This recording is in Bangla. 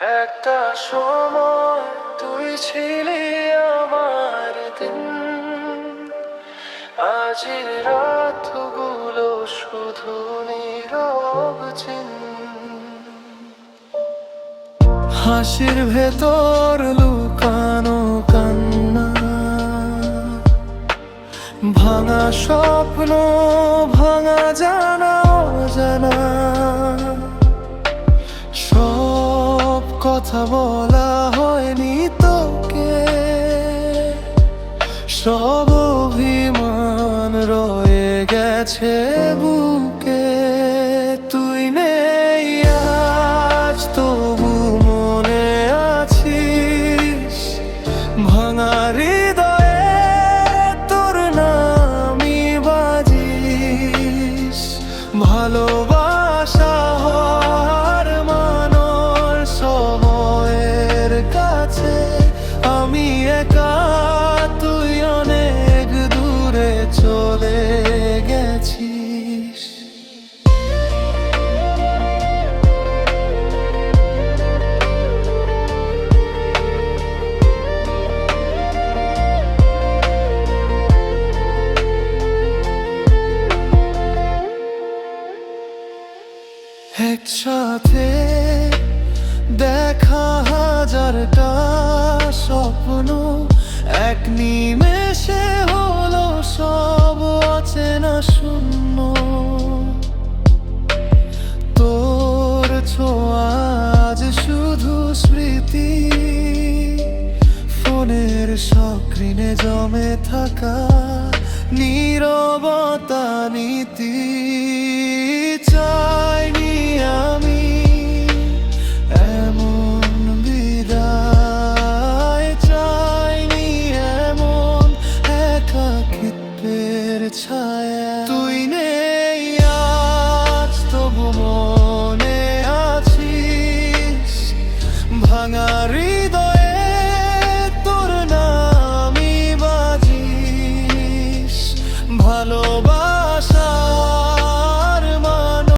একটা সময় তুই ছিলি আমার দিন। আজির রাতগুলো শুধু নীরব হাসির ভেতর লুকানো কান্না। ভাঙা স্বপ্ন, ভাঙা জানা কথা বলা হয়নি তোকে। সব অভিমান রয়ে গেছে বুকে একা তুই অনেক দূরে চলে একসাথে দেখা হাজারটা নিমেষে হলো সব অচেনা শূন্য। তোর ছোঁয়া আজ শুধু স্মৃতি। ফোনের স্ক্রিনে জমে থাকা নীরবতা নীতি। তুই নেই আজ তবু মনে আছিস। ভাঙা হৃদয়ে তোর ভালোবাসা